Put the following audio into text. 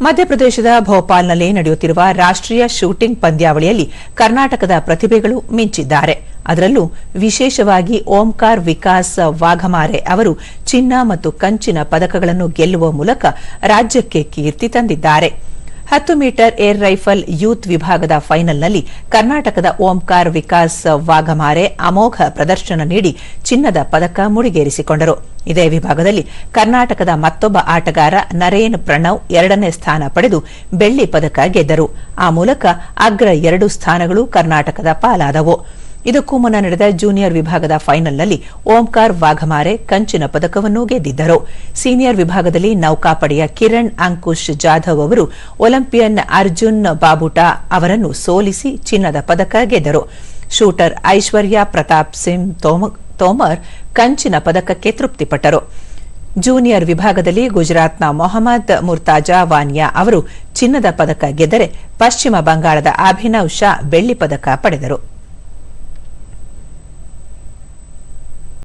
ಮಧ್ಯಪ್ರದೇಶದ ಭೋಪಾಲ್ನಲ್ಲಿ ನಡೆಯುತ್ತಿರುವ ರಾಷ್ಟ್ರೀಯ ಶೂಟಿಂಗ್ ಪಂದ್ಯಾವಳಿಯಲ್ಲಿ ಕರ್ನಾಟಕದ ಪ್ರತಿಭೆಗಳು ಮಿಂಚಿದ್ದಾರೆ. ಅದರಲ್ಲೂ ವಿಶೇಷವಾಗಿ ಓಂಕಾರ್ ವಿಕಾಸ್ ವಾಘಮಾರೆ ಅವರು ಚಿನ್ನ ಮತ್ತು ಕಂಚಿನ ಪದಕಗಳನ್ನು ಗೆಲ್ಲುವ ಮೂಲಕ ರಾಜ್ಯಕ್ಕೆ ಕೀರ್ತಿ ತಂದಿದ್ದಾರೆ. ಹತ್ತು ಮೀಟರ್ ಏರ್ ರೈಫಲ್ ಯೂತ್ ವಿಭಾಗದ ಫೈನಲ್ನಲ್ಲಿ ಕರ್ನಾಟಕದ ಓಂಕಾರ್ ವಿಕಾಸ್ ವಾಘಮಾರೆ ಅಮೋಘ ಪ್ರದರ್ಶನ ನೀಡಿ ಚಿನ್ನದ ಪದಕ ಮುಡಿಗೇರಿಸಿಕೊಂಡರು. ಇದೇ ವಿಭಾಗದಲ್ಲಿ ಕರ್ನಾಟಕದ ಮತ್ತೊಬ್ಬ ಆಟಗಾರ ನರೇನ್ ಪ್ರಣವ್ ಎರಡನೇ ಸ್ಥಾನ ಪಡೆದು ಬೆಳ್ಳಿ ಪದಕ ಗೆದ್ದರು. ಆ ಮೂಲಕ ಅಗ್ರ ಎರಡು ಸ್ಥಾನಗಳು ಕರ್ನಾಟಕದ ಪಾಲಾದವು. ಇದಕ್ಕೂ ಮುನ್ನ ನಡೆದ ಜೂನಿಯರ್ ವಿಭಾಗದ ಫೈನಲ್ನಲ್ಲಿ ಓಂಕಾರ್ ವಾಘಮಾರೆ ಕಂಚಿನ ಪದಕವನ್ನು ಗೆದ್ದಿದ್ದರು. ಸೀನಿಯರ್ ವಿಭಾಗದಲ್ಲಿ ನೌಕಾಪಡೆಯ ಕಿರಣ್ ಅಂಕುಶ್ ಜಾಧವ್ ಅವರು ಒಲಿಂಪಿಯನ್ ಅರ್ಜುನ್ ಬಾಬುಟಾ ಅವರನ್ನು ಸೋಲಿಸಿ ಚಿನ್ನದ ಪದಕ ಗೆದ್ದರು. ಶೂಟರ್ ಐಶ್ವರ್ಯ ಪ್ರತಾಪ್ ಸಿಂಗ್ ತೋಮರ್ ಕಂಚಿನ ಪದಕಕ್ಕೆ ತೃಪ್ತಿಪಟ್ಟರು. ಜೂನಿಯರ್ ವಿಭಾಗದಲ್ಲಿ ಗುಜರಾತ್ನ ಮೊಹಮ್ಮದ್ ಮುರ್ತಾಜಾ ವಾನಿಯಾ ಅವರು ಚಿನ್ನದ ಪದಕ ಗೆದ್ದರೆ ಪಶ್ಚಿಮ ಬಂಗಾಳದ ಅಭಿನವ್ ಶಾ ಬೆಳ್ಳಿ ಪದಕ ಪಡೆದರು.